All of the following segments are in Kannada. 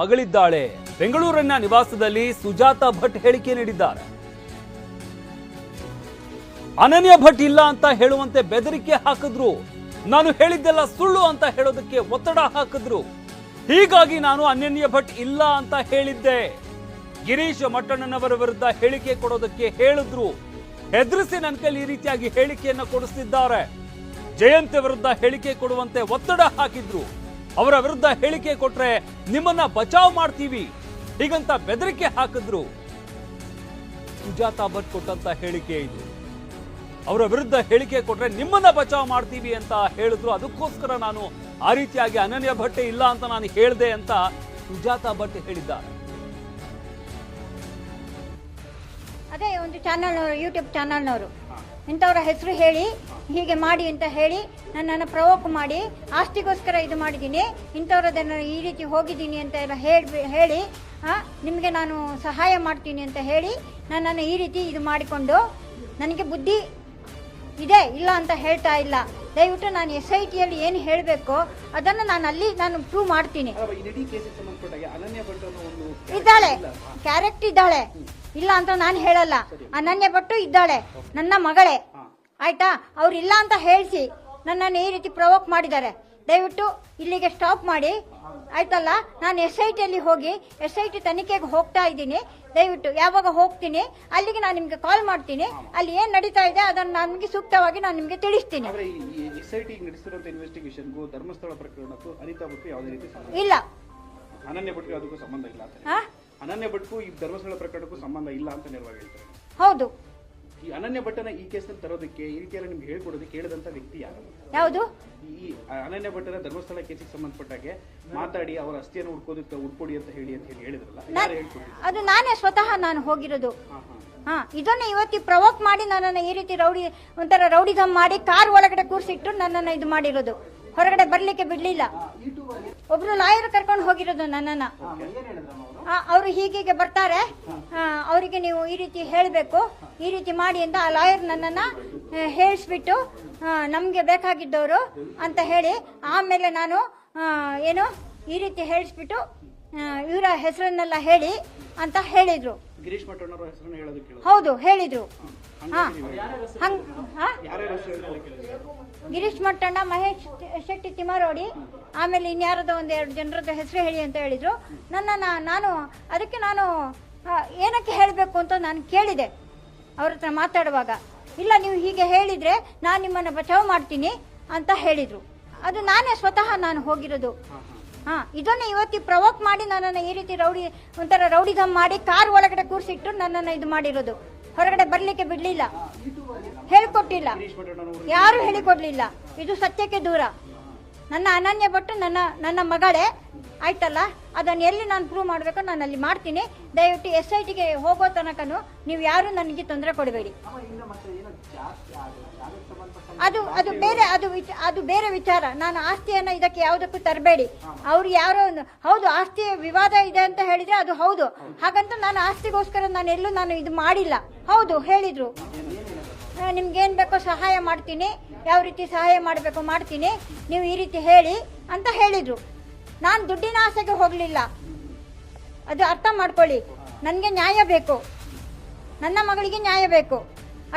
ಮಗಳಿದ್ದಾಳೆ ಬೆಂಗಳೂರಿನ ನಿವಾಸದಲ್ಲಿ ಸುಜಾತ ಭಟ್ ಹೇಳಿಕೆ ನೀಡಿದ್ದಾರೆ. ಅನನ್ಯ ಭಟ್ ಇಲ್ಲ ಅಂತ ಹೇಳುವಂತೆ ಬೆದರಿಕೆ ಹಾಕಿದ್ರು. ನಾನು ಹೇಳಿದ್ದೆಲ್ಲ ಸುಳ್ಳು ಅಂತ ಹೇಳೋದಕ್ಕೆ ಒತ್ತಡ ಹಾಕಿದ್ರು. ಹೀಗಾಗಿ ನಾನು ಅನನ್ಯ ಭಟ್ ಇಲ್ಲ ಅಂತ ಹೇಳಿದ್ದೆ. ಗಿರೀಶ್ ಮಟ್ಟಣ್ಣನವರ ವಿರುದ್ಧ ಹೇಳಿಕೆ ಕೊಡೋದಕ್ಕೆ ಹೇಳಿದ್ರು. ಹೆದರಿಸಿ ನನ್ನ ಕೈಲಿ ಈ ರೀತಿಯಾಗಿ ಹೇಳಿಕೆಯನ್ನು ಕೊಡಿಸ್ತಿದ್ದಾರೆ. ಜಯಂತಿ ವಿರುದ್ಧ ಹೇಳಿಕೆ ಕೊಡುವಂತೆ ಒತ್ತಡ ಹಾಕಿದ್ರು. ಅವರ ವಿರುದ್ಧ ಹೇಳಿಕೆ ಕೊಟ್ರೆ ನಿಮ್ಮನ್ನ ಬಚಾವ್ ಮಾಡ್ತೀವಿ. ಹೀಗಂತ ಬೆದರಿಕೆ ಹಾಕಿದ್ರು. ಸುಜಾತಾ ಭಟ್ ಕೊಟ್ಟಂತ ಹೇಳಿಕೆ ಇದು. ಅವರ ವಿರುದ್ಧ ಹೇಳಿಕೆ ಕೊಟ್ರೆ ನಿಮ್ಮನ್ನ ಬಚಾವ್ ಮಾಡ್ತೀವಿ ಅಂತ ಹೇಳಿದ್ರು. ಅದಕ್ಕೋಸ್ಕರ ನಾನು ಆ ರೀತಿಯಾಗಿ ಅನನ್ಯ ಭಟ್ಟೆ ಇಲ್ಲ ಅಂತ ನಾನು ಹೇಳಿದೆ ಅಂತ ಸುಜಾತಾ ಭಟ್ ಹೇಳಿದ್ದಾರೆ. ಅದೇ ಒಂದು ಚಾನಲ್ ಯೂಟ್ಯೂಬ್ ಚಾನಲ್ನವರು. ಇಂಥವ್ರ ಹೆಸರು ಹೇಳಿ ಹೀಗೆ ಮಾಡಿ ಅಂತ ಹೇಳಿ ನನ್ನನ್ನು ಪ್ರವೋಕ್ ಮಾಡಿ ಆಸ್ತಿಗೋಸ್ಕರ ಇದು ಮಾಡಿದ್ದೀನಿ ಇಂಥವ್ರದನ್ನು ಈ ರೀತಿ ಹೋಗಿದ್ದೀನಿ ಅಂತ ಎಲ್ಲ ಹೇಳಿ ಹೇಳಿ ನಿಮಗೆ ನಾನು ಸಹಾಯ ಮಾಡ್ತೀನಿ ಅಂತ ಹೇಳಿ ನನ್ನನ್ನು ಈ ರೀತಿ ಇದು ಮಾಡಿಕೊಂಡು ನನಗೆ ಬುದ್ಧಿ ಇದೆ ಇಲ್ಲ ಅಂತ ಹೇಳ್ತಾ ಇಲ್ಲ. ದಯವಿಟ್ಟು ನಾನು ಎಸ್ ಐ ಟಿಯಲ್ಲಿ ಏನು ಹೇಳಬೇಕು ಅದನ್ನು ನಾನು ಅಲ್ಲಿ ನಾನು ಪ್ರೂವ್ ಮಾಡ್ತೀನಿ. ಇದ್ದಾಳೆ ಕ್ಯಾರೆಕ್ಟ್ ಇದ್ದಾಳೆ. ಇಲ್ಲ ಅಂತ ನಾನು ಹೇಳಲ್ಲ. ಅನನ್ಯ ಭಟ್ಟು ಇದ್ದಾಳೆ ನನ್ನ ಮಗಳೇ. ಆಯ್ತಾ? ಅವ್ರು ಇಲ್ಲ ಅಂತ ಹೇಳಿಸಿ ನನ್ನನ್ನು ಈ ರೀತಿ ಪ್ರವೋಕ್ ಮಾಡಿದ್ದಾರೆ. ದಯವಿಟ್ಟು ಇಲ್ಲಿಗೆ ಸ್ಟಾಪ್ ಮಾಡಿ. ಆಯ್ತಲ್ಲ? ನಾನು ಎಸ್ ಐ ಟಿಯಲ್ಲಿ ಹೋಗಿ ಎಸ್ ಐ ಟಿ ತನಿಖೆಗೆ ಹೋಗ್ತಾ ಇದ್ದೀನಿ. ದಯವಿಟ್ಟು ಯಾವಾಗ ಹೋಗ್ತೀನಿ ಅಲ್ಲಿಗೆ ನಾನು ನಿಮಗೆ ಕಾಲ್ ಮಾಡ್ತೀನಿ. ಅಲ್ಲಿ ಏನು ನಡೀತಾ ಇದೆ ಅದನ್ನು ನನಗೆ ಸೂಕ್ತವಾಗಿ ನಾನು ನಿಮಗೆ ತಿಳಿಸ್ತೀನಿ. ಧರ್ಮಸ್ಥಳ ಪ್ರಕರಣಕ್ಕೂ ಅನಿತಾ ಇಲ್ಲ. ಅನನ್ಯ ಅದಕ್ಕೂ ಸಂಬಂಧ ಇಲ್ಲ ಅನನ್ಯ ಭಟ್ಗೂ ಈ ಧರ್ಮಸ್ಥಳ ಪ್ರಕರಣಕ್ಕೂ ಸಂಬಂಧ ಇಲ್ಲ ಅಂತ ನೇರವಾಗಿ ಹೇಳ್ತಾರೆ. ಹೌದು. ಈ ಅನನ್ಯ ಭಟ್ಟನ ಈ ಕೇಸಲ್ಲಿ ತರೋದಕ್ಕೆ ಈ ರೀತಿಯಲ್ಲಿ ನಿಮ್ಗೆ ಹೇಳ್ಕೊಡೋದಕ್ಕೆ ಕೇಳಿದಂತ ವ್ಯಕ್ತಿ ಯಾರು? ಯಾವುದು? ಈ ಅನನ್ಯ ಭಟ್ಟನ ಧರ್ಮಸ್ಥಳ ಕೇಸಿಗೆ ಸಂಬಂಧಪಟ್ಟಾಗೆ ಮಾತಾಡಿ ಅವರ ಅಸ್ಥಿಯನ್ನು ಹುಡ್ಕೋದಕ್ಕೆ ಹುಡ್ಕೊಡಿ ಅಂತ ಹೇಳಿ ಅಂತ ಹೇಳಿ ಹೇಳಿದ್ರಲ್ಲ ಯಾರು ಹೇಳ್ಕೊಟ್ಟಿದ್ರು ಅದು ನಾನೇ ಸ್ವತಃ ನಾನು ಹೋಗಿರೋದು. ಹಾ ಹಾ. ಹಾ ಇದನ್ನ ಇವತ್ತಿ ಪ್ರವೋಕ್ ಮಾಡಿ ನನ್ನನ್ನು ಈ ರೀತಿ ರೌಡಿ ಒಂಥರ ರೌಡಿಸಮ್ ಮಾಡಿ ಕಾರ್ ಒಳಗಡೆ ಕೂರಿಸಿಟ್ಟು ನನ್ನನ್ನು ಇದು ಮಾಡಿರೋದು. ಹೊರಗಡೆ ಬರ್ಲಿಕ್ಕೆ ಬಿಡ್ಲಿಲ್ಲ. ಒಬ್ರು ಲಾಯರ್ ಕರ್ಕೊಂಡು ಹೋಗಿರೋದು ನನ್ನನ್ನ. ಅವರು ಹೀಗೀಗೆ ಬರ್ತಾರೆ. ಅವರಿಗೆ ನೀವು ಈ ರೀತಿ ಹೇಳಬೇಕು. ಈ ರೀತಿ ಮಾಡಿ ಅಂತ ಆ ಲಾಯರ್ ನನ್ನನ್ನ ಹೇಳಿಸ್ಬಿಟ್ಟು ನಮಗೆ ಬೇಕಾಗಿದ್ದವರು ಅಂತ ಹೇಳಿ, ಆಮೇಲೆ ನಾನು ಏನು, ಈ ರೀತಿ ಹೇಳಿಸ್ಬಿಟ್ಟು ಇವರ ಹೆಸರನ್ನೆಲ್ಲ ಹೇಳಿ ಅಂತ ಹೇಳಿದ್ರು. ಗಿರೀಶ್ ಮಠಣ್ಣವ್ರ ಹೆಸರನ್ನು ಹೇಳೋದಕ್ಕೆ ಕೇಳೋದು ಹೌದು ಹೇಳಿದ್ರು. ಹಾ ಹಂಗ್ ಹಾ. ಯಾರ್ಯಾರ ಹೆಸರು ಹೇಳೋದಕ್ಕೆ ಕೇಳಿದ್ರು? ಗಿರೀಶ್ ಮಟ್ಟಣ್ಣ ಮಹೇಶ್ ಶೆಟ್ಟಿ ತಿಮಾರೋಡಿ ಆಮೇಲೆ ಇನ್ಯಾರದೋ ಒಂದು ಎರಡು ಜನರದ ಹೆಸರು ಹೇಳಿ ಅಂತ ಹೇಳಿದ್ರು. ನನ್ನ ನಾನು ಅದಕ್ಕೆ ನಾನು ಆ, ಏನಕ್ಕೆ ಹೇಳಬೇಕು ಅಂತ ನಾನು ಕೇಳಿದೆ ಅವ್ರ ಹತ್ರ ಮಾತಾಡುವಾಗ. ಇಲ್ಲ ನೀವು ಹೀಗೆ ಹೇಳಿದ್ರೆ ನಾನು ನಿಮ್ಮನ್ನು ಬಚಾವ್ ಮಾಡ್ತೀನಿ ಅಂತ ಹೇಳಿದ್ರು. ಅದು ನಾನೇ ಸ್ವತಃ ನಾನು ಹೋಗಿರೋದು. ಹಾ, ಇದನ್ನ ಇವತ್ತಿ ಪ್ರವೋಕ್ ಮಾಡಿ ನನ್ನನ್ನು ಈ ರೀತಿ ರೌಡಿ, ಒಂಥರ ರೌಡಿಸಮ್ ಮಾಡಿ ಕಾರ್ ಒಳಗಡೆ ಕೂರಿಸಿಟ್ಟು ನನ್ನನ್ನು ಇದು ಮಾಡಿರೋದು. ಹೊರಗಡೆ ಬರ್ಲಿಕ್ಕೆ ಬಿಡ್ಲಿಲ್ಲ. ಹೇಳ್ಕೊಟ್ಟಿಲ್ಲ. ಯಾರು ಹೇಳಿಕೊಡ್ಲಿಲ್ಲ. ಇದು ಸತ್ಯಕ್ಕೆ ದೂರ. ನನ್ನ ಅನನ್ಯ ಭಟ್ಟು ನನ್ನ ನನ್ನ ಮಗಳೇ. ಆಯ್ತಲ್ಲ? ಅದನ್ನು ಎಲ್ಲಿ ನಾನು ಪ್ರೂವ್ ಮಾಡಬೇಕು ನಾನು ಅಲ್ಲಿ ಮಾಡ್ತೀನಿ. ದಯವಿಟ್ಟು ಎಸ್ ಐ ಟಿಗೆ ಹೋಗೋ ತನಕನು ನೀವು ಯಾರು ನನಗೆ ತೊಂದರೆ ಕೊಡಬೇಡಿ. ಅದು ಅದು ಬೇರೆ, ಅದು ಅದು ಬೇರೆ ವಿಚಾರ. ನಾನು ಆಸ್ತಿಯನ್ನು ಇದಕ್ಕೆ ಯಾವುದಕ್ಕೂ ತರಬೇಡಿ. ಅವ್ರು ಯಾರೋ ಒಂದು, ಹೌದು ಆಸ್ತಿ ವಿವಾದ ಇದೆ ಅಂತ ಹೇಳಿದ್ರೆ ಅದು ಹೌದು. ಹಾಗಂತ ನಾನು ಆಸ್ತಿಗೋಸ್ಕರ ನಾನು ಎಲ್ಲೂ ನಾನು ಇದು ಮಾಡಿಲ್ಲ. ಹೌದು, ಹೇಳಿದ್ರು. ನಿಮ್ಗೇನು ಬೇಕೋ ಸಹಾಯ ಮಾಡ್ತೀನಿ. ಯಾವ ರೀತಿ ಸಹಾಯ ಮಾಡಬೇಕು ಮಾಡ್ತೀನಿ. ನೀವು ಈ ರೀತಿ ಹೇಳಿ ಅಂತ ಹೇಳಿದ್ರು. ನಾನು ದುಡ್ಡಿನ ಆಸೆಗೆ ಹೋಗಲಿಲ್ಲ. ಅದು ಅರ್ಥ ಮಾಡ್ಕೊಳ್ಳಿ. ನನಗೆ ನ್ಯಾಯ ಬೇಕು. ನನ್ನ ಮಗಳಿಗೆ ನ್ಯಾಯ ಬೇಕು.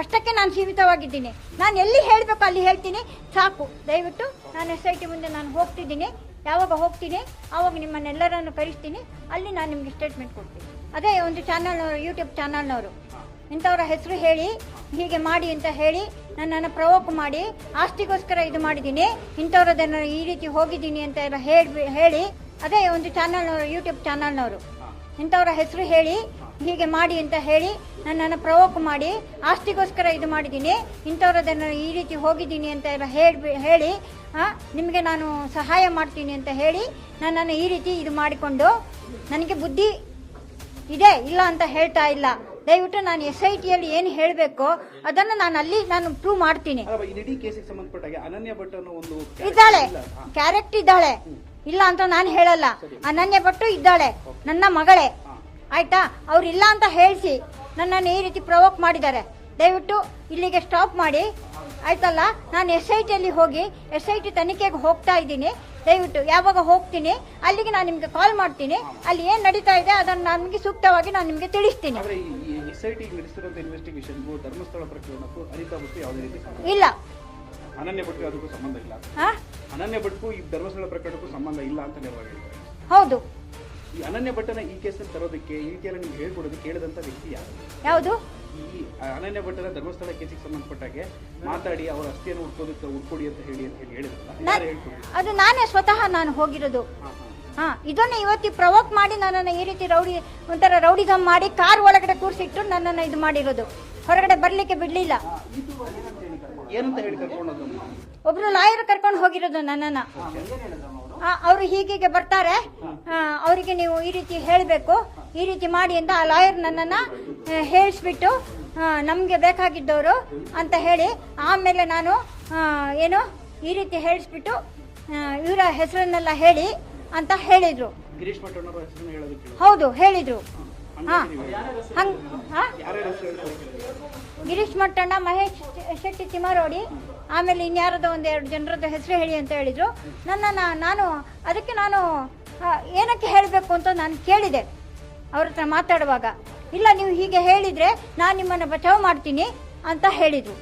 ಅಷ್ಟಕ್ಕೆ ನಾನು ಸೀಮಿತವಾಗಿದ್ದೀನಿ. ನಾನು ಎಲ್ಲಿ ಹೇಳಬೇಕು ಅಲ್ಲಿ ಹೇಳ್ತೀನಿ. ಸಾಕು. ದಯವಿಟ್ಟು ನಾನು ಎಸ್ ಐ ಟಿ ಮುಂದೆ ನಾನು ಹೋಗ್ತಿದ್ದೀನಿ. ಯಾವಾಗ ಹೋಗ್ತೀನಿ, ಆವಾಗ ನಿಮ್ಮನ್ನೆಲ್ಲರನ್ನು ಕರೆಸ್ತೀನಿ. ಅಲ್ಲಿ ನಾನು ನಿಮಗೆ ಸ್ಟೇಟ್ಮೆಂಟ್ ಕೊಡ್ತೀನಿ. ಅದೇ ಒಂದು ಚಾನಲ್ನವರು ಯೂಟ್ಯೂಬ್ ಚಾನಲ್ನವರು. ಇಂಥವ್ರ ಹೆಸರು ಹೇಳಿ, ಹೀಗೆ ಮಾಡಿ ಅಂತ ಹೇಳಿ ನನ್ನನ್ನು ಪ್ರವೋಕ್ ಮಾಡಿ, ಆಸ್ತಿಗೋಸ್ಕರ ಇದು ಮಾಡಿದ್ದೀನಿ. ಇಂಥವ್ರದ್ದನ್ನು ಈ ರೀತಿ ಹೋಗಿದ್ದೀನಿ ಅಂತ ಎಲ್ಲ ಹೇಳಿ ಹೇಳಿ, ಅದೇ ಒಂದು ಚಾನಲ್ನವರು ಯೂಟ್ಯೂಬ್ ಚಾನಲ್ನವರು. ಇಂಥವ್ರ ಹೆಸರು ಹೇಳಿ, ಹೀಗೆ ಮಾಡಿ ಅಂತ ಹೇಳಿ ನನ್ನನ್ನು ಪ್ರವೋಕ್ ಮಾಡಿ ಆಸ್ತಿಗೋಸ್ಕರ ಇದು ಮಾಡಿದ್ದೀನಿ. ಇಂಥವ್ರದನ್ನು ಈ ರೀತಿ ಹೋಗಿದ್ದೀನಿ ಅಂತ ಎಲ್ಲ ಹೇಳಿ ಹೇಳಿ ನಿಮಗೆ ನಾನು ಸಹಾಯ ಮಾಡ್ತೀನಿ ಅಂತ ಹೇಳಿ ನನ್ನನ್ನು ಈ ರೀತಿ ಇದು ಮಾಡಿಕೊಂಡು ನನಗೆ ಬುದ್ಧಿ ಇದೆ ಇಲ್ಲ ಅಂತ ಹೇಳ್ತಾ ಇಲ್ಲ. ದಯವಿಟ್ಟು ನಾನು ಎಸ್ ಐ ಟಿಯಲ್ಲಿ ಏನು ಹೇಳಬೇಕು ಅದನ್ನು ನಾನು ಅಲ್ಲಿ ನಾನು ಪ್ರೂವ್ ಮಾಡ್ತೀನಿ. ಇದ್ದಾಳೆ. ಕ್ಯಾರೆಕ್ಟ್ ಇದ್ದಾಳೆ. ಇಲ್ಲ ಅಂತ ನಾನು ಹೇಳಲ್ಲ. ಅನನ್ಯ ಭಟ್ಟು ಇದ್ದಾಳೆ. ನನ್ನ ಮಗಳೇ. ಆಯ್ತಾ? ಅವ್ರು ಇಲ್ಲ ಅಂತ ಹೇಳಿಸಿ. ನನ್ನನ್ನು ಈ ರೀತಿ ಪ್ರವೋಕ್ ಮಾಡಿದ್ದಾರೆ. ದಯವಿಟ್ಟು ಇಲ್ಲಿಗೆ ಸ್ಟಾಪ್ ಮಾಡಿ. ಆಯ್ತಲ್ಲ? ನಾನು ಎಸ್ ಐ ಟಿಯಲ್ಲಿ ಹೋಗಿ ಎಸ್ ಐ ಟಿ ತನಿಖೆಗೆ ಹೋಗ್ತಾ ಇದ್ದೀನಿ. ದಯವಿಟ್ಟು ಯಾವಾಗ ಹೋಗ್ತೀನಿ ಅಲ್ಲಿಗೆ ನಾನು ನಿಮಗೆ ಕಾಲ್ ಮಾಡ್ತೀನಿ. ಅಲ್ಲಿ ಏನು ನಡೀತಾ ಇದೆ ಅದನ್ನು ನನಗೆ ಸೂಕ್ತವಾಗಿ ನಾನು ನಿಮಗೆ ತಿಳಿಸ್ತೀನಿ. ಇಲ್ಲ. ಅನನ್ಯ ಭಟ್ರು ಅದಕ್ಕೂ ಸಂಬಂಧ ಇಲ್ಲ. ಹಾಂ? ಅನನ್ಯ ಭಟ್ಗೂ ಈ ಧರ್ಮಸ್ಥಳ ಪ್ರಕರಣಕ್ಕೂ ಸಂಬಂಧ ಇಲ್ಲ ಅಂತ ಹೌದು. ಈ ಅನನ್ಯ ಭಟ್ಟನ ಈ ಕೇಸಲ್ಲಿ ತರೋದಕ್ಕೆ ಈ ರೀತಿಯೆಲ್ಲ ನಿಮ್ಗೆ ಹೇಳ್ಕೊಡೋದಕ್ಕೆ ಕೇಳದಂತ ವ್ಯಕ್ತಿ ಯಾರು? ಯಾವುದು? ಈ ಅನನ್ಯ ಭಟ್ಟನ ಧರ್ಮಸ್ಥಳ ಕೇಸಿಗೆ ಸಂಬಂಧಪಟ್ಟಾಗೆ ಮಾತಾಡಿ ಅವರ ಅಸ್ಥಿಯನ್ನು ಹುಡ್ಕೋದಕ್ಕೆ ಹುಡ್ಕೊಡಿ ಅಂತ ಹೇಳಿ ಅಂತ ಹೇಳಿ ಹೇಳಿದ್ರಲ್ಲ ಅದು ನಾನೇ ಸ್ವತಃ ನಾನು ಹೋಗಿರೋದು. ಹಾ ಇದನ್ನ ಇವತ್ತಿ ಪ್ರವೋಕ್ ಮಾಡಿ ನನ್ನನ್ನು ಈ ರೀತಿ ರೌಡಿ ಒಂಥರ ರೌಡಿಗಮ್ ಮಾಡಿ ಕಾರ್ ಒಳಗಡೆ ಕೂರಿಸಿಟ್ಟು ನನ್ನನ್ನು ಇದು ಮಾಡಿರೋದು. ಹೊರಗಡೆ ಬರಲಿಕ್ಕೆ ಬಿಡಲಿಲ್ಲ. ಏನಂತ ಹೇಳಿ ಕರ್ಕೊಂಡೋದು ಒಬ್ರು ಲಾಯರ್ ಕರ್ಕೊಂಡು ಹೋಗಿರೋದು ನನ್ನನ್ನು. ಅವರು ಹೀಗೀಗೆ ಬರ್ತಾರೆ. ಅವರಿಗೆ ನೀವು ಈ ರೀತಿ ಹೇಳಬೇಕು. ಈ ರೀತಿ ಮಾಡಿ ಅಂತ ಆ ಲಾಯರ್ ನನ್ನನ್ನು ಹೇಳಿಸ್ಬಿಟ್ಟು ನಮಗೆ ಬೇಕಾಗಿದ್ದವರು ಅಂತ ಹೇಳಿ ಆಮೇಲೆ ನಾನು ಏನು ಈ ರೀತಿ ಹೇಳಿಸ್ಬಿಟ್ಟು ಇವರ ಹೆಸರನ್ನೆಲ್ಲ ಹೇಳಿ ಅಂತ ಹೇಳಿದರು. ಹೌದು ಹೇಳಿದರು. ಹಾಂ, ಹಂಗೆ, ಹಾಂ? ಗಿರೀಶ್ ಮಟ್ಟಣ್ಣ, ಮಹೇಶ್ ಶೆಟ್ಟಿ ತಿಮಾರೋಡಿ ಆಮೇಲೆ ಇನ್ಯಾರದೋ ಒಂದು ಎರಡು ಜನರದ್ದು ಹೆಸರು ಹೇಳಿ ಅಂತ ಹೇಳಿದರು. ನನ್ನ ನಾನು ಅದಕ್ಕೆ ನಾನು ಏನಕ್ಕೆ ಹೇಳಬೇಕು ಅಂತ ನಾನು ಕೇಳಿದೆ ಅವ್ರ ಹತ್ರ ಮಾತಾಡುವಾಗ. ಇಲ್ಲ, ನೀವು ಹೀಗೆ ಹೇಳಿದರೆ ನಾನು ನಿಮ್ಮನ್ನು ಬಚಾವ್ ಮಾಡ್ತೀನಿ ಅಂತ ಹೇಳಿದರು.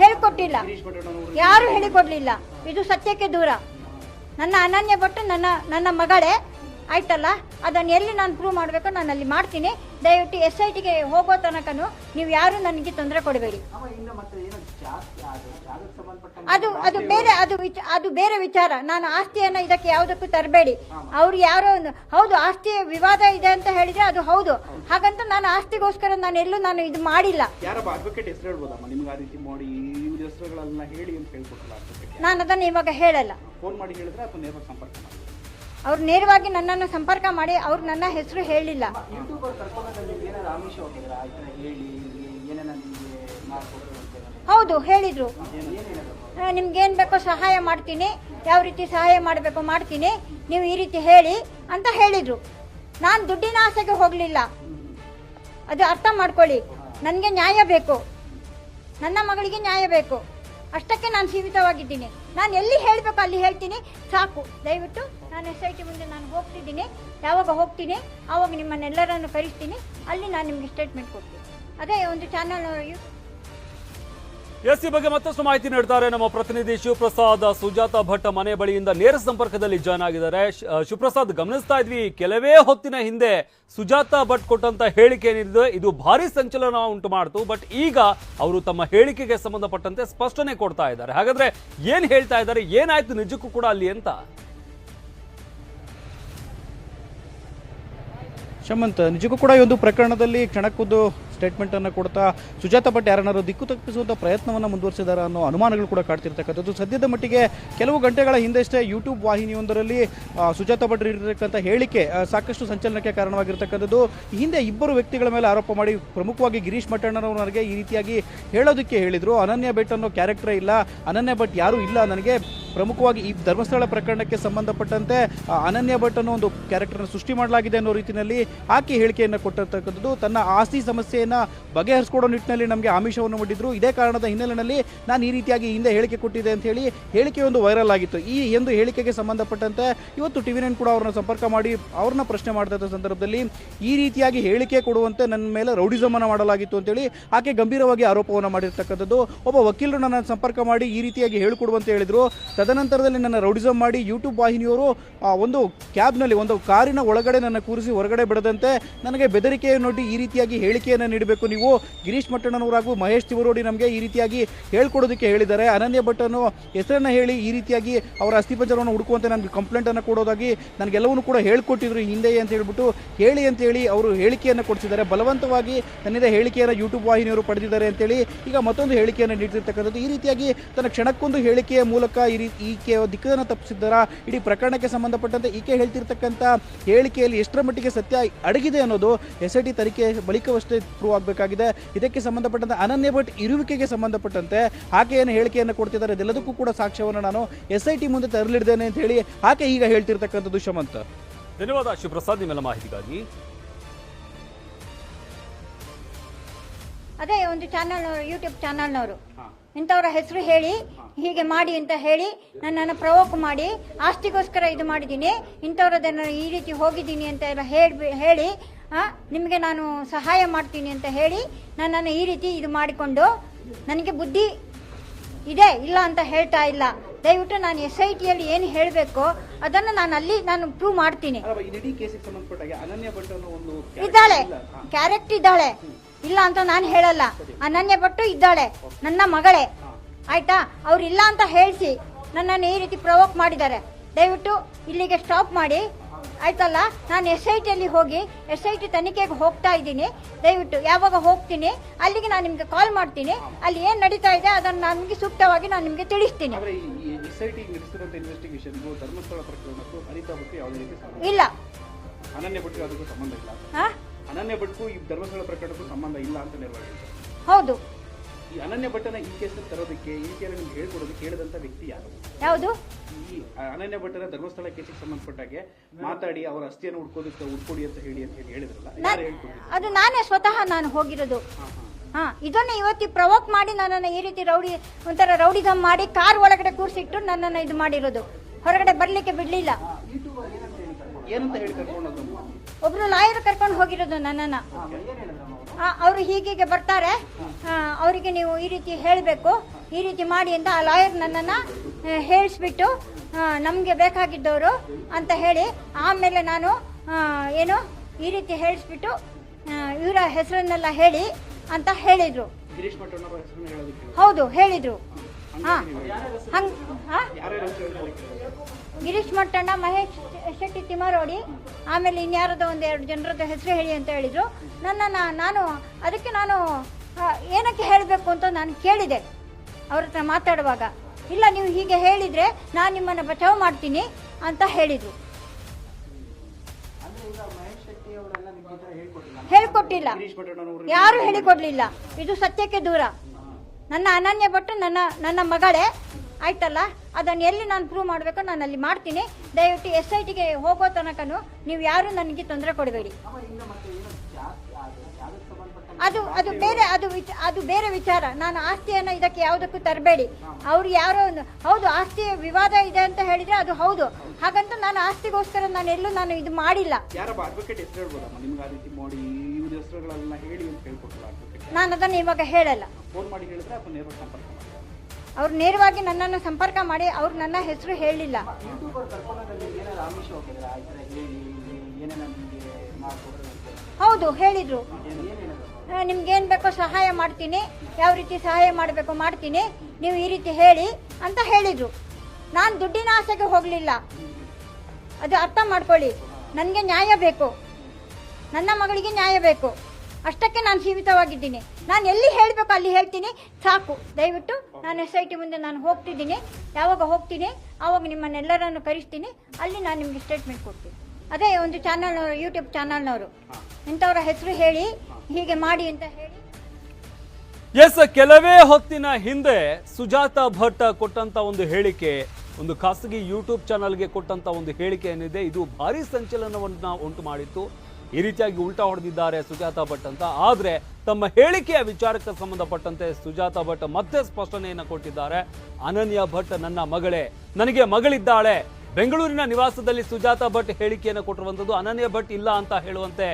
ಹೇಳ್ಕೊಟ್ಟಿಲ್ಲ. ಯಾರು ಹೇಳಿಕೊಡ್ಲಿಲ್ಲ. ಇದು ಸತ್ಯಕ್ಕೆ ದೂರ. ನನ್ನ ಅನನ್ಯ ಬಟ್ಟು ನನ್ನ ನನ್ನ ಮಗಳೇ, ಆಯ್ತಲ್ಲ? ಅದನ್ನು ಎಲ್ಲಿ ನಾನು ಪ್ರೂವ್ ಮಾಡಬೇಕು ನಾನು ಅಲ್ಲಿ ಮಾಡ್ತೀನಿ. ದಯವಿಟ್ಟು ಎಸ್ ಐ ಟಿಗೆ ಹೋಗೋ ತನಕನೂ ನೀವು ಯಾರು ನನಗೆ ತೊಂದರೆ ಕೊಡಬೇಡಿ. ಅದು ಅದು ಬೇರೆ ಅದು ವಿಚ ಅದು ಬೇರೆ ವಿಚಾರ. ನಾನು ಆಸ್ತಿಯನ್ನು ಇದಕ್ಕೆ ಯಾವುದಕ್ಕೂ ತರಬೇಡಿ. ಅವ್ರು ಯಾರೋ ಒಂದು ಹೌದು ಆಸ್ತಿ ವಿವಾದ ಇದೆ ಅಂತ ಹೇಳಿದ್ರೆ ಅದು ಹೌದು. ಹಾಗಂತ ನಾನು ಆಸ್ತಿಗೋಸ್ಕರ ನಾನು ಎಲ್ಲೂ ನಾನು ಇದು ಮಾಡಿಲ್ಲ. ನಾನು ಅದನ್ನು ಇವಾಗ ಹೇಳಲ್ಲ. ಫೋನ್ ಮಾಡಿ ಹೇಳಿದ್ರೆ ಅಥವಾ ನೇರವಾಗಿ ಸಂಪರ್ಕ ಮಾಡಿ ಅವ್ರು ನೇರವಾಗಿ ನನ್ನನ್ನು ಸಂಪರ್ಕ ಮಾಡಿ ಅವ್ರು ನನ್ನ ಹೆಸರು ಹೇಳಿಲ್ಲ? ಹೌದು ಹೇಳಿದ್ರು. ನಿಮ್ಗೇನು ಹೇಳಿದ್ರು? ನಿಮ್ಗೆ ಏನು ಬೇಕೋ ಸಹಾಯ ಮಾಡ್ತೀನಿ ಯಾವ ರೀತಿ ಸಹಾಯ ಮಾಡಬೇಕು ಮಾಡ್ತೀನಿ ನೀವು ಈ ರೀತಿ ಹೇಳಿ ಅಂತ ಹೇಳಿದ್ರು. ನಾನು ದುಡ್ಡಿನ ಆಸೆಗೆ ಹೋಗಲಿಲ್ಲ. ಅದು ಅರ್ಥ ಮಾಡ್ಕೊಳ್ಳಿ. ನನಗೆ ನ್ಯಾಯ ಬೇಕು. ನನ್ನ ಮಗಳಿಗೆ ನ್ಯಾಯ ಬೇಕು. ಅಷ್ಟಕ್ಕೆ ನಾನು ಸೀಮಿತವಾಗಿದ್ದೀನಿ. ನಾನು ಎಲ್ಲಿ ಹೇಳಬೇಕು ಅಲ್ಲಿ ಹೇಳ್ತೀನಿ. ಸಾಕು. ದಯವಿಟ್ಟು ನಾನು ಎಸ್ ಐ ಟಿ ಮುಂದೆ ನಾನು ಹೋಗ್ತಿದ್ದೀನಿ. ಯಾವಾಗ ಹೋಗ್ತೀನಿ, ಆವಾಗ ನಿಮ್ಮನ್ನೆಲ್ಲರನ್ನು ಕರೆಸ್ತೀನಿ ಅಲ್ಲಿ ನಾನು ನಿಮಗೆ ಸ್ಟೇಟ್ಮೆಂಟ್ ಕೊಡ್ತೀನಿ. ಅದೇ ಒಂದು ಚಾನಲ್ ಎಸ್ ಈ ಬಗ್ಗೆ ಮತ್ತಷ್ಟು ಮಾಹಿತಿ ನೀಡ್ತಾರೆ ನಮ್ಮ ಪ್ರತಿನಿಧಿ ಶಿವಪ್ರಸಾದ್ ಸುಜಾತ ಭಟ್ ಮನೆ ಬಳಿಯಿಂದ ನೇರ ಸಂಪರ್ಕದಲ್ಲಿ ಜಾಯ್ನ್ ಆಗಿದ್ದಾರೆ. ಶಿವಪ್ರಸಾದ್ ಗಮನಿಸ್ತಾ ಇದ್ವಿ, ಕೆಲವೇ ಹೊತ್ತಿನ ಹಿಂದೆ ಸುಜಾತ ಭಟ್ ಕೊಟ್ಟಂತ ಹೇಳಿಕೆ ಏನಿದೆ, ಇದು ಭಾರಿ ಸಂಚಲನ ಉಂಟು ಮಾಡ್ತು. ಬಟ್ ಈಗ ಅವರು ತಮ್ಮ ಹೇಳಿಕೆಗೆ ಸಂಬಂಧಪಟ್ಟಂತೆ ಸ್ಪಷ್ಟನೆ ಕೊಡ್ತಾ ಇದ್ದಾರೆ. ಹಾಗಾದ್ರೆ ಏನ್ ಹೇಳ್ತಾ ಇದ್ದಾರೆ, ಏನಾಯ್ತು ನಿಜಕ್ಕೂ ಕೂಡ ಅಲ್ಲಿ ಅಂತ? ಶಮಂತ್, ನಿಜಕ್ಕೂ ಕೂಡ ಈ ಒಂದು ಪ್ರಕರಣದಲ್ಲಿ ಕ್ಷಣಕ್ಕೊಂದು ಸ್ಟೇಟ್ಮೆಂಟ್ ಅನ್ನು ಕೊಡ್ತಾ ಸುಜಾತ ಭಟ್ ಯಾರನ್ನಾರು ದಿಕ್ಕು ತಪ್ಪಿಸುವಂಥ ಪ್ರಯತ್ನವನ್ನು ಮುಂದುವರಿಸಿದ್ದಾರೆ ಅನ್ನೋ ಅನುಮಾನಗಳು ಕೂಡ ಕಾಡ್ತಿರ್ತಕ್ಕಂಥದ್ದು. ಸದ್ಯದ ಮಟ್ಟಿಗೆ ಕೆಲವು ಗಂಟೆಗಳ ಹಿಂದೆಷ್ಟೇ ಯೂಟ್ಯೂಬ್ ವಾಹಿನಿಯೊಂದರಲ್ಲಿ ಸುಜಾತ ಭಟ್ ಇರತಕ್ಕಂಥ ಹೇಳಿಕೆ ಸಾಕಷ್ಟು ಸಂಚಲನಕ್ಕೆ ಕಾರಣವಾಗಿರ್ತಕ್ಕಂಥದ್ದು. ಹಿಂದೆ ಇಬ್ಬರು ವ್ಯಕ್ತಿಗಳ ಮೇಲೆ ಆರೋಪ ಮಾಡಿ ಪ್ರಮುಖವಾಗಿ ಗಿರೀಶ್ ಮಠಣ್ಣನವರು ಈ ರೀತಿಯಾಗಿ ಹೇಳೋದಕ್ಕೆ ಹೇಳಿದರು. ಅನನ್ಯ ಭಟ್ ಅನ್ನೋ ಕ್ಯಾರೆಕ್ಟರ್ ಇಲ್ಲ. ಅನನ್ಯ ಭಟ್ ಯಾರೂ ಇಲ್ಲ ನನಗೆ. ಪ್ರಮುಖವಾಗಿ ಈ ಧರ್ಮಸ್ಥಳ ಪ್ರಕರಣಕ್ಕೆ ಸಂಬಂಧಪಟ್ಟಂತೆ ಅನನ್ಯ ಭಟ್ ಅನ್ನೋ ಒಂದು ಕ್ಯಾರೆಕ್ಟರ್ನ ಸೃಷ್ಟಿ ಮಾಡಲಾಗಿದೆ ಅನ್ನೋ ರೀತಿಯಲ್ಲಿ ಆಕೆ ಹೇಳಿಕೆಯನ್ನು ಕೊಟ್ಟಿರ್ತಕ್ಕಂಥದ್ದು. ತನ್ನ ಆಸ್ತಿ ಸಮಸ್ಯೆಯನ್ನು ಬಗೆಹರಿಸ್ಕೊಡೋ ನಿಟ್ಟಿನಲ್ಲಿ ನಮಗೆ ಆಮಿಷವನ್ನು ಮಾಡಿದ್ರು. ಇದೇ ಕಾರಣದ ಹಿನ್ನೆಲೆಯಲ್ಲಿ ನಾನು ಈ ರೀತಿಯಾಗಿ ಹಿಂದೆ ಹೇಳಿಕೆ ಕೊಟ್ಟಿದೆ ಅಂತ ಹೇಳಿ ಹೇಳಿಕೆ ಒಂದು ವೈರಲ್ ಆಗಿತ್ತು. ಈ ಒಂದು ಹೇಳಿಕೆಗೆ ಸಂಬಂಧಪಟ್ಟಂತೆ ಇವತ್ತು ಟಿವಿ ನೈನ್ ಕೂಡ ಅವ್ರನ್ನ ಸಂಪರ್ಕ ಮಾಡಿ ಅವ್ರನ್ನ ಪ್ರಶ್ನೆ ಮಾಡಿದ ಸಂದರ್ಭದಲ್ಲಿ ಈ ರೀತಿಯಾಗಿ ಹೇಳಿಕೆ ಕೊಡುವಂತೆ ನನ್ನ ಮೇಲೆ ರೌಡಿಸಮನ್ನು ಮಾಡಲಾಗಿತ್ತು ಅಂತೇಳಿ ಆಕೆ ಗಂಭೀರವಾಗಿ ಆರೋಪವನ್ನು ಮಾಡಿರ್ತಕ್ಕಂಥದ್ದು. ಒಬ್ಬ ವಕೀಲರು ನನ್ನ ಸಂಪರ್ಕ ಮಾಡಿ ಈ ರೀತಿಯಾಗಿ ಹೇಳಿಕೊಡುವಂತೆ ಹೇಳಿದ್ರು. ತದನಂತರದಲ್ಲಿ ನನ್ನ ರೌಡಿಸಮ್ ಮಾಡಿ ಯೂಟ್ಯೂಬ್ ವಾಹಿನಿಯವರು ಒಂದು ಕ್ಯಾಬ್ನಲ್ಲಿ, ಒಂದು ಕಾರಿನ ಒಳಗಡೆ ನನ್ನ ಕೂರಿಸಿ ಹೊರಗಡೆ ಬಿಡದಂತೆ ನನಗೆ ಬೆದರಿಕೆಯನ್ನೊಡ್ಡಿ ಈ ರೀತಿಯಾಗಿ ಹೇಳಿಕೆಯನ್ನು ನೀಡಬೇಕು ನೀವು. ಗಿರೀಶ್ ಮಟ್ಟಣ್ಣನವರಾಗೂ ಮಹೇಶ್ ತಿವರೋಡಿ ನಮಗೆ ಈ ರೀತಿಯಾಗಿ ಹೇಳ್ಕೊಡೋದಕ್ಕೆ ಹೇಳಿದ್ದಾರೆ. ಅನನ್ಯ ಭಟ್ಟನ್ನು ಹೆಸರನ್ನು ಹೇಳಿ ಈ ರೀತಿಯಾಗಿ ಅವರ ಅಸ್ಥಿಪಂಜರವನ್ನು ಹುಡುಕುವಂತೆ ನನಗೆ ಕಂಪ್ಲೇಂಟನ್ನು ಕೊಡೋದಾಗಿ ನನಗೆಲ್ಲವನ್ನೂ ಕೂಡ ಹೇಳ್ಕೊಟ್ಟಿದ್ರು ಹಿಂದೆ ಅಂತ ಹೇಳ್ಬಿಟ್ಟು ಹೇಳಿ ಅಂತ ಹೇಳಿ ಅವರು ಹೇಳಿಕೆಯನ್ನು ಕೊಡಿಸಿದ್ದಾರೆ. ಬಲವಂತವಾಗಿ ನನ್ನಿಂದ ಹೇಳಿಕೆಯನ್ನು ಯೂಟ್ಯೂಬ್ ವಾಹಿನಿಯವರು ಪಡೆದಿದ್ದಾರೆ ಅಂತೇಳಿ ಈಗ ಮತ್ತೊಂದು ಹೇಳಿಕೆಯನ್ನು ನೀಡ್ತಿರ್ತಕ್ಕಂಥದ್ದು. ಈ ರೀತಿಯಾಗಿ ತನ್ನ ಕ್ಷಣಕ್ಕೊಂದು ಹೇಳಿಕೆಯ ಮೂಲಕ ಈ ರೀತಿ ಈಕೆ ದಿಕ್ಕನ್ನು ತಪ್ಪಿಸಿದ್ದಾರ? ಇಡೀ ಪ್ರಕರಣಕ್ಕೆ ಸಂಬಂಧಪಟ್ಟಂತೆ ಈಕೆ ಹೇಳ್ತಿರ್ತಕ್ಕಂಥ ಹೇಳಿಕೆಯಲ್ಲಿ ಎಷ್ಟರ ಮಟ್ಟಿಗೆ ಸತ್ಯ ಅಡಗಿದೆ ಅನ್ನೋದು ಎಸ್ ಐ ಟಿ ತನಿಖೆ ಬಳಿಕವಷ್ಟೇ ಪ್ರೂವ್ ಆಗಬೇಕಾಗಿದೆ. ಇದಕ್ಕೆ ಸಂಬಂಧಪಟ್ಟಂತೆ ಅನನ್ಯ ಭಟ್ ಇರುವಿಕೆಗೆ ಸಂಬಂಧಪಟ್ಟಂತೆ ಆಕೆ ಏನು ಹೇಳಿಕೆಯನ್ನು ಕೊಡ್ತಿದ್ದಾರೆ. ಇದೆಲ್ಲದಕ್ಕೂ ಕೂಡ ಸಾಕ್ಷ್ಯವನ್ನು ನಾನು ಎಸ್ ಐ ಟಿ ಮುಂದೆ ತರಲಿಡ್ದೇನೆ ಅಂತ ಹೇಳಿ ಆಕೆ ಈಗ ಹೇಳ್ತಿರ್ತಕ್ಕಂಥದ್ದು ಶಮಂತ. ಧನ್ಯವಾದ ಶಿವಪ್ರಸಾದ್ ನಿಮ್ಮೆಲ್ಲ ಮಾಹಿತಿಗಾಗಿ. ಅದೇ ಒಂದು ಚಾನಲ್ನವರು ಯೂಟ್ಯೂಬ್ ಚಾನಲ್ನವರು ಹಾ. ಇಂಥವ್ರ ಹೆಸರು ಹೇಳಿ ಹೀಗೆ ಮಾಡಿ ಅಂತ ಹೇಳಿ ನನ್ನನ್ನು ಪ್ರವೋಕ್ ಮಾಡಿ ಆಸ್ತಿಗೋಸ್ಕರ ಇದು ಮಾಡಿದ್ದೀನಿ ಇಂಥವ್ರದನ್ನು ಈ ರೀತಿ ಹೋಗಿದ್ದೀನಿ ಅಂತ ಎಲ್ಲ ಹೇಳಿ ಹೇಳಿ ನಿಮಗೆ ನಾನು ಸಹಾಯ ಮಾಡ್ತೀನಿ ಅಂತ ಹೇಳಿ ನನ್ನನ್ನು ಈ ರೀತಿ ಇದು ಮಾಡಿಕೊಂಡು ನನಗೆ ಬುದ್ಧಿ ಇದೆ ಇಲ್ಲ ಅಂತ ಹೇಳ್ತಾ ಇಲ್ಲ. ದಯವಿಟ್ಟು ನಾನು ಎಸ್ ಐ ಟಿಯಲ್ಲಿ ಏನು ಹೇಳಬೇಕು ಅದನ್ನು ನಾನು ಅಲ್ಲಿ ನಾನು ಪ್ರೂವ್ ಮಾಡ್ತೀನಿ. ಇದ್ದಾಳೆ. ಕ್ಯಾರೆಕ್ಟ್ ಇದ್ದಾಳೆ. ಇಲ್ಲ ಅಂತ ನಾನು ಹೇಳಲ್ಲ. ಅನನ್ಯ ಭಟ್ಟು ಇದ್ದಾಳೆ ನನ್ನ ಮಗಳೇ. ಆಯ್ತಾ? ಅವ್ರು ಇಲ್ಲ ಅಂತ ಹೇಳಿಸಿ ನನ್ನನ್ನು ಈ ರೀತಿ ಪ್ರವೋಕ್ ಮಾಡಿದ್ದಾರೆ. ದಯವಿಟ್ಟು ಇಲ್ಲಿಗೆ ಸ್ಟಾಪ್ ಮಾಡಿ. ಆಯ್ತಲ್ಲ? ನಾನು ಎಸ್ ಐ ಟಿಯಲ್ಲಿ ಹೋಗಿ ಎಸ್ ಐ ಟಿ ತನಿಖೆಗೆ ಹೋಗ್ತಾ ಇದ್ದೀನಿ. ದಯವಿಟ್ಟು ಯಾವಾಗ ಹೋಗ್ತೀನಿ ಅಲ್ಲಿಗೆ ನಾನು ನಿಮಗೆ ಕಾಲ್ ಮಾಡ್ತೀನಿ. ಅಲ್ಲಿ ಏನು ನಡೀತಾ ಇದೆ ಅದನ್ನು ನನಗೆ ಸೂಕ್ತವಾಗಿ ನಾನು ನಿಮಗೆ ತಿಳಿಸ್ತೀನಿ. ಇಲ್ಲ. ಅನನ್ಯ ಭಟ್ಗೂ ಈ ಧರ್ಮಸ್ಥಳ ಪ್ರಕರಣಕ್ಕೂ ಸಂಬಂಧ ಇಲ್ಲ ಅಂತ ನಿರ್ವಹಣೆ ಹೌದು. ಈ ಅನನ್ಯ ಭಟ್ಟನ ಈ ಕೇಸಲ್ಲಿ ತರೋದಕ್ಕೆ ಈ ರೀತಿಯಾಗಿ ನಿಮ್ಗೆ ಹೇಳ್ಕೊಡೋದಕ್ಕೆ ಹೇಳದಂತ ವ್ಯಕ್ತಿ ಯಾರು? ಯಾವುದು? ಈ ಅನನ್ಯ ಭಟ್ಟನ ಧರ್ಮಸ್ಥಳ ಕೇಸಿಗೆ ಸಂಬಂಧಪಟ್ಟಾಗೆ ಮಾತಾಡಿ ಅವರ ಅಸ್ಥಿಯನ್ನು ಹುಡ್ಕೋದಕ್ಕೆ ಹುಡ್ಕೊಡಿ ಅಂತ ಹೇಳಿ ಅಂತ ಹೇಳಿ ಹೇಳಿದ್ರಲ್ಲ ಯಾರು ಅದು ನಾನೇ ಸ್ವತಃ ನಾನು ಹೋಗಿರೋದು. ಹಾ ಇದನ್ನ ಇವತ್ತಿ ಪ್ರವೋಕ್ ಮಾಡಿ ನನ್ನನ್ನು ಈ ರೀತಿ ರೌಡಿ ಒಂಥರ ರೌಡಿಗಮ್ ಮಾಡಿ ಕಾರ್ ಒಳಗಡೆ ಕೂರಿಸಿಟ್ಟು ನನ್ನನ್ನು ಇದು ಮಾಡಿರೋದು. ಹೊರಗಡೆ ಬರಲಿಕ್ಕೆ ಬಿಡಲಿಲ್ಲ. ಏನಂತ ಹೇಳಿ ಕರ್ಕೊಂಡೋದು ಒಬ್ರು ಲಾಯರ್ ಕರ್ಕೊಂಡು ಹೋಗಿರೋದು ನನ್ನನ್ನು. ಅವರು ಹೀಗೀಗೆ ಬರ್ತಾರೆ. ಅವರಿಗೆ ನೀವು ಈ ರೀತಿ ಹೇಳಬೇಕು. ಈ ರೀತಿ ಮಾಡಿ ಅಂತ ಆ ಲಾಯರ್ ನನ್ನನ್ನು ಹೇಳಿಸ್ಬಿಟ್ಟು ನಮಗೆ ಬೇಕಾಗಿದ್ದವರು ಅಂತ ಹೇಳಿ ಆಮೇಲೆ ನಾನು ಏನು ಈ ರೀತಿ ಹೇಳಿಸ್ಬಿಟ್ಟು ಇವರ ಹೆಸರನ್ನೆಲ್ಲ ಹೇಳಿ ಅಂತ ಹೇಳಿದರು. ಹೌದು ಹೇಳಿದರು. ಹಾಂ. ಹಂಗೆ ಹಾಂ ಗಿರೀಶ್ ಮಟ್ಟಣ್ಣ ಮಹೇಶ್ ಶೆಟ್ಟಿ ತಿಮ್ಮರೋಡಿ ಆಮೇಲೆ ಇನ್ಯಾರದ ಒಂದು ಎರಡು ಜನರದ ಹೆಸರು ಹೇಳಿ ಅಂತ ಹೇಳಿದರು. ನನ್ನನ್ನು ನಾನು ಅದಕ್ಕೆ ನಾನು ಏನಕ್ಕೆ ಹೇಳಬೇಕು ಅಂತ ನಾನು ಕೇಳಿದೆ ಅವ್ರ ಹತ್ರ ಮಾತಾಡುವಾಗ. ಇಲ್ಲ ನೀವು ಹೀಗೆ ಹೇಳಿದರೆ ನಾನು ನಿಮ್ಮನ್ನು ಬಚಾವ್ ಮಾಡ್ತೀನಿ ಅಂತ ಹೇಳಿದರು. ಹೇಳಿಕೊಟ್ಟಿಲ್ಲ. ಯಾರು ಹೇಳಿಕೊಡ್ಲಿಲ್ಲ. ಇದು ಸತ್ಯಕ್ಕೆ ದೂರ. ನನ್ನ ಅನನ್ಯ ಭಟ್ಟು ನನ್ನ ನನ್ನ ಮಗಳೇ. ಆಯ್ತಲ್ಲ? ಅದನ್ನು ಎಲ್ಲಿ ನಾನು ಪ್ರೂವ್ ಮಾಡಬೇಕೋ ನಾನು ಅಲ್ಲಿ ಮಾಡ್ತೀನಿ. ದಯವಿಟ್ಟು ಎಸ್ ಐ ಟಿಗೆ ಹೋಗೋ ತನಕನು ನೀವು ಯಾರು ನನಗೆ ತೊಂದರೆ ಕೊಡಬೇಡಿ. ಅದು ಅದು ಬೇರೆ ಅದು ವಿಚ ಅದು ಬೇರೆ ವಿಚಾರ. ನಾನು ಆಸ್ತಿಯನ್ನು ಇದಕ್ಕೆ ಯಾವುದಕ್ಕೂ ತರಬೇಡಿ. ಅವ್ರು ಯಾರೋ ಒಂದು ಹೌದು ಆಸ್ತಿ ವಿವಾದ ಇದೆ ಅಂತ ಹೇಳಿದರೆ ಅದು ಹೌದು. ಹಾಗಂತ ನಾನು ಆಸ್ತಿಗೋಸ್ಕರ ನಾನು ಎಲ್ಲೂ ನಾನು ಇದು ಮಾಡಿಲ್ಲ. ನಾನು ಅದನ್ನು ಇವಾಗ ಹೇಳಲ್ಲ. ಅವ್ರು ನೇರವಾಗಿ ನನ್ನನ್ನು ಸಂಪರ್ಕ ಮಾಡಿ ಅವ್ರು ನನ್ನ ಹೆಸರು ಹೇಳಲಿಲ್ಲ ಯೂಟ್ಯೂಬರ್ ಕರ್ಕೊಂಡಾಗ ನಿಮ್ಗೆ ಏನಾದ್ರು ಆಮಿಷ ಹೋಗಿದ್ರ ಈ ತರ ಹೇಳಿ ಏನೇನ ನಿಮಗೆ ಮಾಡ್ಕೊಡ್ರಿ ಅಂತ ಹೌದು, ಹೇಳಿದರು. ನಿಮ್ಗೇನು ಬೇಕೋ ಸಹಾಯ ಮಾಡ್ತೀನಿ, ಯಾವ ರೀತಿ ಸಹಾಯ ಮಾಡಬೇಕು ಮಾಡ್ತೀನಿ, ನೀವು ಈ ರೀತಿ ಹೇಳಿ ಅಂತ ಹೇಳಿದರು. ನಾನು ದುಡ್ಡಿನ ಆಸೆಗೆ ಹೋಗಲಿಲ್ಲ. ಅದು ಅರ್ಥ ಮಾಡ್ಕೊಳ್ಳಿ, ನನಗೆ ನ್ಯಾಯ ಬೇಕು. ನನ್ನ ಮಗಳಿಗೆ ನ್ಯಾಯ ಬೇಕು. ಅಷ್ಟಕ್ಕೆ ನಾನು ಸೀಮಿತವಾಗಿದ್ದೀನಿ ನಾನು ಎಲ್ಲಿ ಹೇಳಬೇಕು ಅಲ್ಲಿ ಹೇಳ್ತೀನಿ. ಸಾಕು. ದಯವಿಟ್ಟು ನಾನು ಎಸ್ ಐ ಟಿ ಮುಂದೆ ನಾನು ಹೋಗ್ತಿದ್ದೀನಿ. ಯಾವಾಗ ಹೋಗ್ತೀನಿ, ಆವಾಗ ನಿಮ್ಮನ್ನೆಲ್ಲರನ್ನು ಕರೆಸ್ತೀನಿ. ಅಲ್ಲಿ ನಾನು ನಿಮಗೆ ಸ್ಟೇಟ್ಮೆಂಟ್ ಕೊಡ್ತೀನಿ. ಅದೇ ಒಂದು ಚಾನಲ್ನವರು ಯೂಟ್ಯೂಬ್ ಚಾನಲ್ನವರು ಇಂಥವ್ರ ಹೆಸರು ಹೇಳಿ, ಹೀಗೆ ಮಾಡಿ ಅಂತ ಹೇಳಿ. ಎಸ್ ಕೆಲವೇ ಹೊತ್ತಿನ ಹಿಂದೆ ಸುಜಾತ ಭಟ್ ಕೊಟ್ಟಂತ ಒಂದು ಹೇಳಿಕೆ, ಒಂದು ಖಾಸಗಿ ಯೂಟ್ಯೂಬ್ ಚಾನಲ್ಗೆ ಕೊಟ್ಟಂತ ಒಂದು ಹೇಳಿಕೆ ಏನಿದೆ, ಇದು ಭಾರಿ ಸಂಚಲನವನ್ನು ಉಂಟು ಮಾಡಿತ್ತು. ಈ ರೀತಿಯಾಗಿ ಉಲ್ಟಾ ಹೊಡೆದಿದ್ದಾರೆ ಸುಜಾತಾ ಭಟ್ ಅಂತ. ಆದರೆ ತಮ್ಮ ಹೇಳಿಕೆಯ ವಿಚಾರಕ್ಕೆ ಸಂಬಂಧಪಟ್ಟಂತೆ ಸುಜಾತಾ ಭಟ್ ಮತ್ತೆ ಸ್ಪಷ್ಟನೆಯನ್ನು ಕೊಟ್ಟಿದ್ದಾರೆ. ಅನನ್ಯ ಭಟ್ ನನ್ನ ಮಗಳೇ, ನನಗೆ ಮಗಳಿದ್ದಾಳೆ. ಬೆಂಗಳೂರಿನ ನಿವಾಸದಲ್ಲಿ ಸುಜಾತಾ ಭಟ್ ಹೇಳಿಕೆಯನ್ನು ಕೊಟ್ಟಿರುವಂಥದ್ದು ಅನನ್ಯ ಭಟ್ ಇಲ್ಲ ಅಂತ ಹೇಳುವಂತೆ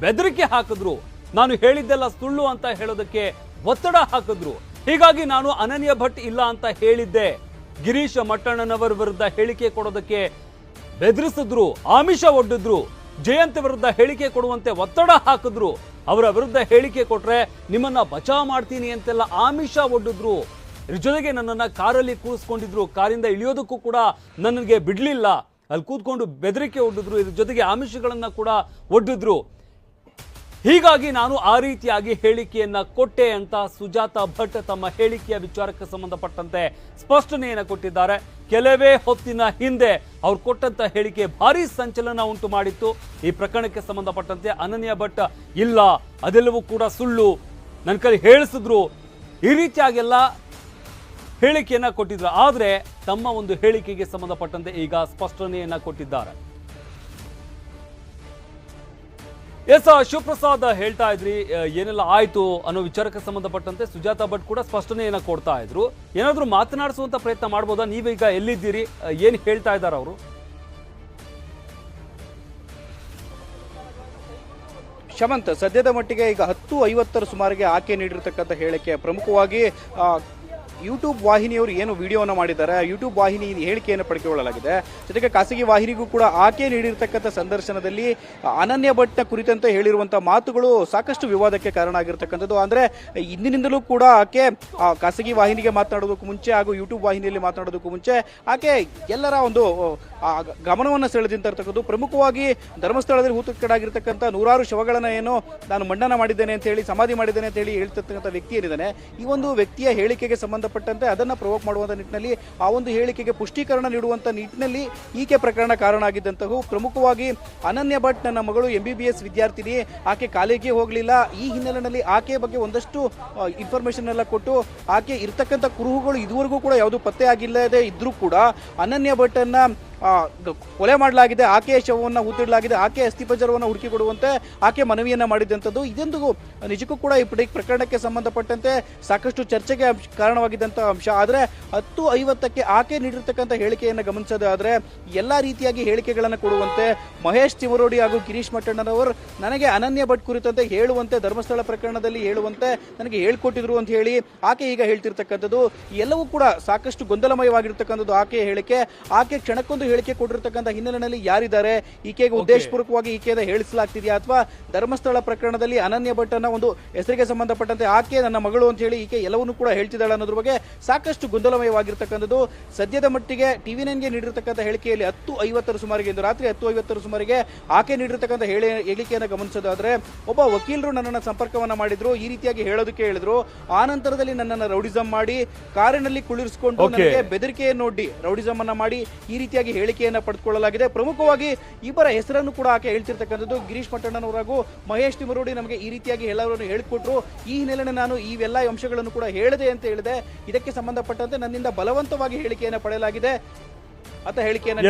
ಬೆದರಿಕೆ ಹಾಕಿದ್ರು. ನಾನು ಹೇಳಿದ್ದೆಲ್ಲ ಸುಳ್ಳು ಅಂತ ಹೇಳೋದಕ್ಕೆ ಒತ್ತಡ ಹಾಕಿದ್ರು. ಹೀಗಾಗಿ ನಾನು ಅನನ್ಯ ಭಟ್ ಇಲ್ಲ ಅಂತ ಹೇಳಿದ್ದೆ. ಗಿರೀಶ್ ಮಟ್ಟಣ್ಣನವರ ವಿರುದ್ಧ ಹೇಳಿಕೆ ಕೊಡೋದಕ್ಕೆ ಬೆದರಿಸಿದ್ರು, ಆಮಿಷ ಒಡ್ಡಿದ್ರು. ಜಯಂತ್ ವಿರುದ್ಧ ಹೇಳಿಕೆ ಕೊಡುವಂತೆ ಒತ್ತಡ ಹಾಕಿದ್ರು. ಅವರ ವಿರುದ್ಧ ಹೇಳಿಕೆ ಕೊಟ್ರೆ ನಿಮ್ಮನ್ನ ಬಚಾವ್ ಮಾಡ್ತೀನಿ ಅಂತೆಲ್ಲ ಆಮಿಷ ಒಡ್ಡಿದ್ರು. ಜೊತೆಗೆ ನನ್ನನ್ನ ಕಾರಲ್ಲಿ ಕೂರಿಸ್ಕೊಂಡಿದ್ರು. ಕಾರಿಂದ ಇಳಿಯೋದಕ್ಕೂ ಕೂಡ ನನಗೆ ಬಿಡಲಿಲ್ಲ. ಅಲ್ಲಿ ಕೂತ್ಕೊಂಡು ಬೆದರಿಕೆ ಒಡ್ಡಿದ್ರು. ಇದ್ರ ಜೊತೆಗೆ ಆಮಿಷಗಳನ್ನು ಕೂಡ ಒಡ್ಡಿದ್ರು. ಹೀಗಾಗಿ ನಾನು ಆ ರೀತಿಯಾಗಿ ಹೇಳಿಕೆಯನ್ನ ಕೊಟ್ಟೆ ಅಂತ ಸುಜಾತ ಭಟ್ ತಮ್ಮ ಹೇಳಿಕೆಯ ವಿಚಾರಕ್ಕೆ ಸಂಬಂಧಪಟ್ಟಂತೆ ಸ್ಪಷ್ಟನೆಯನ್ನು ಕೊಟ್ಟಿದ್ದಾರೆ. ಕೆಲವೇ ಹೊತ್ತಿನ ಹಿಂದೆ ಅವ್ರು ಕೊಟ್ಟಂತ ಹೇಳಿಕೆ ಭಾರಿ ಸಂಚಲನ ಉಂಟು ಮಾಡಿತ್ತು. ಈ ಪ್ರಕರಣಕ್ಕೆ ಸಂಬಂಧಪಟ್ಟಂತೆ ಅನನ್ಯ ಭಟ್, ಇಲ್ಲ, ಅದೆಲ್ಲವೂ ಕೂಡ ಸುಳ್ಳು. ನನ್ನ ಕೈ ಹೇಳಿಸಿದ್ರು. ಈ ರೀತಿಯಾಗೆಲ್ಲ ಹೇಳಿಕೆಯನ್ನ ಕೊಟ್ಟಿದ್ರು. ಆದರೆ ತಮ್ಮ ಒಂದು ಹೇಳಿಕೆಗೆ ಸಂಬಂಧಪಟ್ಟಂತೆ ಈಗ ಸ್ಪಷ್ಟನೆಯನ್ನ ಕೊಟ್ಟಿದ್ದಾರೆ. ಎಸ್ ಶಿವಪ್ರಸಾದ್ ಹೇಳ್ತಾ ಇದ್ರಿ ಏನೆಲ್ಲ ಆಯ್ತು ಅನ್ನೋ ವಿಚಾರಕ್ಕೆ ಸಂಬಂಧಪಟ್ಟಂತೆ ಸುಜಾತಾ ಭಟ್ ಕೂಡ ಸ್ಪಷ್ಟನೆಯನ್ನ ಕೊಡ್ತಾ ಇದ್ರು. ಏನಾದ್ರೂ ಮಾತನಾಡಿಸುವಂತ ಪ್ರಯತ್ನ ಮಾಡ್ಬೋದಾ? ನೀವೀಗ ಎಲ್ಲಿದ್ದೀರಿ? ಏನು ಹೇಳ್ತಾ ಇದ್ದಾರೆ ಅವರು? ಶಮಂತ್, ಸದ್ಯದ ಮಟ್ಟಿಗೆ ಈಗ ಹತ್ತು ಐವತ್ತರ ಸುಮಾರಿಗೆ ಆಕೆ ನೀಡಿರ್ತಕ್ಕಂಥ ಹೇಳಿಕೆ ಪ್ರಮುಖವಾಗಿ ಯೂಟ್ಯೂಬ್ ವಾಹಿನಿಯವರು ಏನು ವಿಡಿಯೋನ ಮಾಡಿದ್ದಾರೆ ಯೂಟ್ಯೂಬ್ ವಾಹಿನಿ ಹೇಳಿಕೆಯನ್ನು ಪಡೆದುಕೊಳ್ಳಲಾಗಿದೆ ಜೊತೆಗೆ ಖಾಸಗಿ ವಾಹಿನಿಗೂ ಕೂಡ ಆಕೆ ನೀಡಿರ್ತಕ್ಕಂಥ ಸಂದರ್ಶನದಲ್ಲಿ ಅನನ್ಯ ಭಟ್ನ ಕುರಿತಂತೆ ಹೇಳಿರುವಂಥ ಮಾತುಗಳು ಸಾಕಷ್ಟು ವಿವಾದಕ್ಕೆ ಕಾರಣ ಆಗಿರ್ತಕ್ಕಂಥದ್ದು. ಅಂದರೆ ಇಂದಿನಿಂದಲೂ ಕೂಡ ಆಕೆ ಖಾಸಗಿ ವಾಹಿನಿಗೆ ಮಾತನಾಡೋದಕ್ಕೂ ಮುಂಚೆ ಹಾಗೂ ಯೂಟ್ಯೂಬ್ ವಾಹಿನಿಯಲ್ಲಿ ಮಾತನಾಡೋದಕ್ಕೂ ಮುಂಚೆ ಆಕೆ ಎಲ್ಲರ ಒಂದು ಗಮನವನ್ನು ಸೆಳೆದಿಂತಿರ್ತಕ್ಕಂಥದ್ದು ಪ್ರಮುಖವಾಗಿ ಧರ್ಮಸ್ಥಳದಲ್ಲಿ ಹೂತಕ್ಕಡಾಗಿರ್ತಕ್ಕಂಥ ನೂರಾರು ಶವಗಳನ್ನು ಏನು ನಾನು ಮಣ್ಣನ ಮಾಡಿದ್ದೇನೆ ಅಂತ ಹೇಳಿ, ಸಮಾಧಿ ಮಾಡಿದ್ದೇನೆ ಅಂತ ಹೇಳಿ ಹೇಳ್ತಕ್ಕಂಥ ವ್ಯಕ್ತಿ ಏನಿದ್ದಾನೆ, ಈ ಒಂದು ವ್ಯಕ್ತಿಯ ಹೇಳಿಕೆಗೆ ಸಂಬಂಧಪಟ್ಟಂತೆ ಅದನ್ನು ಪ್ರವೋಕ್ ಮಾಡುವಂಥ ನಿಟ್ಟಿನಲ್ಲಿ ಆ ಒಂದು ಹೇಳಿಕೆಗೆ ಪುಷ್ಟೀಕರಣ ನೀಡುವಂಥ ನಿಟ್ಟಿನಲ್ಲಿ ಈಕೆ ಪ್ರಕರಣ ಕಾರಣ ಆಗಿದ್ದಂತಹ. ಪ್ರಮುಖವಾಗಿ ಅನನ್ಯ ಭಟ್ ನನ್ನ ಮಗಳು ಎಂ ಬಿ ಬಿ ಎಸ್ ವಿದ್ಯಾರ್ಥಿನಿ. ಆಕೆ ಕಾಲೇಜಿಗೆ ಹೋಗಲಿಲ್ಲ. ಈ ಹಿನ್ನೆಲೆಯಲ್ಲಿ ಆಕೆಯ ಬಗ್ಗೆ ಒಂದಷ್ಟು ಇನ್ಫಾರ್ಮೇಷನ್ ಎಲ್ಲ ಕೊಟ್ಟು ಆಕೆ ಇರ್ತಕ್ಕಂಥ ಕುರುಹುಗಳು ಇದುವರೆಗೂ ಕೂಡ ಯಾವುದು ಪತ್ತೆ ಆಗಿಲ್ಲದೆ ಇದ್ರೂ ಕೂಡ ಅನನ್ಯ ಭಟ್ಟನ್ನು ಕೊಲೆ ಮಾಡಲಾಗಿದೆ ಆಕೆಯ ಶವವನ್ನು ಹೂತಿಡಲಾಗಿದೆ, ಆಕೆ ಅಸ್ಥಿಪಂಜರವನ್ನು ಹುಡುಕಿ ಕೊಡುವಂತೆ ಆಕೆ ಮನವಿಯನ್ನು ಮಾಡಿದಂಥದ್ದು ಇದೊಂದು ನಿಜಕ್ಕೂ ಕೂಡ ಈ ಪ್ರಕರಣಕ್ಕೆ ಸಂಬಂಧಪಟ್ಟಂತೆ ಸಾಕಷ್ಟು ಚರ್ಚೆಗೆ ಕಾರಣವಾಗಿದ್ದಂಥ ಅಂಶ. ಆದರೆ ಹತ್ತು ಐವತ್ತಕ್ಕೆ ಆಕೆ ನೀಡಿರ್ತಕ್ಕಂಥ ಹೇಳಿಕೆಯನ್ನು ಗಮನಿಸೋದಾದರೆ ಎಲ್ಲ ರೀತಿಯಾಗಿ ಹೇಳಿಕೆಗಳನ್ನು ಕೊಡುವಂತೆ ಮಹೇಶ್ ತಿವರೋಡಿ ಹಾಗೂ ಗಿರೀಶ್ ಮಟ್ಟಣ್ಣನವರು ನನಗೆ ಅನನ್ಯ ಭಟ್ ಕುರಿತಂತೆ ಹೇಳುವಂತೆ, ಧರ್ಮಸ್ಥಳ ಪ್ರಕರಣದಲ್ಲಿ ಹೇಳುವಂತೆ ನನಗೆ ಹೇಳ್ಕೊಟ್ಟಿದ್ರು ಅಂತ ಹೇಳಿ ಆಕೆ ಈಗ ಹೇಳ್ತಿರ್ತಕ್ಕಂಥದ್ದು. ಎಲ್ಲವೂ ಕೂಡ ಸಾಕಷ್ಟು ಗೊಂದಲಮಯವಾಗಿರ್ತಕ್ಕಂಥದ್ದು ಆಕೆಯ ಹೇಳಿಕೆ. ಆಕೆ ಕ್ಷಣಕ್ಕೊಂದು ಹೇಳಿಕೆ ಕೊಟ್ಟಿರ್ತಕ್ಕಂಥ ಹಿನ್ನೆಲೆಯಲ್ಲಿ ಯಾರಿದ್ದಾರೆ? ಈಕೆಗೆ ಉದ್ದೇಶಪೂರ್ವಕವಾಗಿ ಈಕೆಯನ್ನು ಹೇಳಿಸಲಾಗ್ತಿದೆಯಾ ಅಥವಾ ಧರ್ಮಸ್ಥಳ ಪ್ರಕರಣದಲ್ಲಿ ಅನನ್ಯ ಭಟ್ಟನ ಒಂದು ಹೆಸರಿಗೆ ಸಂಬಂಧಪಟ್ಟಂತೆ ಆಕೆ ನನ್ನ ಮಗಳು ಅಂತ ಹೇಳಿ ಈಕೆ ಎಲ್ಲವನ್ನೂ ಕೂಡ ಹೇಳ್ತಿದ್ದಾಳೆ ಅನ್ನೋದ್ರ ಬಗ್ಗೆ ಸಾಕಷ್ಟು ಗೊಂದಲಮಯವಾಗಿರ್ತಕ್ಕಂಥದ್ದು. ಸದ್ಯದ ಮಟ್ಟಿಗೆ ಟಿವಿ ನೈನ್ಗೆ ನೀಡಿರ್ತಕ್ಕಂಥ ಹೇಳಿಕೆಯಲ್ಲಿ ಹತ್ತು ಐವತ್ತರ ಸುಮಾರಿಗೆ ಇಂದು ರಾತ್ರಿ ಹತ್ತು ಐವತ್ತರ ಸುಮಾರಿಗೆ ಆಕೆ ನೀಡಿರ್ತಕ್ಕಂಥ ಹೇಳಿ ಹೇಳಿಕೆಯನ್ನು ಗಮನಿಸೋದಾದ್ರೆ ಒಬ್ಬ ವಕೀಲರು ನನ್ನನ್ನು ಸಂಪರ್ಕವನ್ನ ಮಾಡಿದ್ರು ಈ ರೀತಿಯಾಗಿ ಹೇಳೋದಕ್ಕೆ ಹೇಳಿದ್ರು. ಆ ನಂತರದಲ್ಲಿ ನನ್ನನ್ನು ರೌಡಿಸಂ ಮಾಡಿ ಕಾರಿನಲ್ಲಿ ಕುಳಿರಿಸಿಕೊಂಡು ನನಗೆ ಬೆದರಿಕೆಯನ್ನು ನೋಡಿ ರೌಡಿಸಂ ಅನ್ನ ಮಾಡಿ ಈ ರೀತಿಯಾಗಿ ಹೇಳಿಕೆಯನ್ನ ಪಡೆದುಕೊಳ್ಳಲಾಗಿದೆ. ಪ್ರಮುಖವಾಗಿ ಇಬ್ಬರ ಹೆಸರನ್ನು ಕೂಡ ಆಕೆ ಹೇಳ್ತಿರ್ತಕ್ಕಂಥದ್ದು ಗಿರೀಶ್ ಮಟ್ಟಣ್ಣನವರಾಗೂ ಮಹೇಶ್ ತಿಮರೋಡಿ ನಮಗೆ ಈ ರೀತಿಯಾಗಿ ಎಲ್ಲವರನ್ನು ಹೇಳಿಕೊಟ್ರು. ಈ ಹಿನ್ನೆಲೆಯಲ್ಲಿ ನಾನು ಇವೆಲ್ಲ ಅಂಶಗಳನ್ನು ಕೂಡ ಹೇಳಿದೆ ಅಂತ ಹೇಳಿದೆ. ಇದಕ್ಕೆ ಸಂಬಂಧಪಟ್ಟಂತೆ ನನ್ನಿಂದ ಬಲವಂತವಾಗಿ ಹೇಳಿಕೆಯನ್ನು ಪಡೆಯಲಾಗಿದೆ. ಅಂತ ಹೇಳಿಕೆಯನ್ನು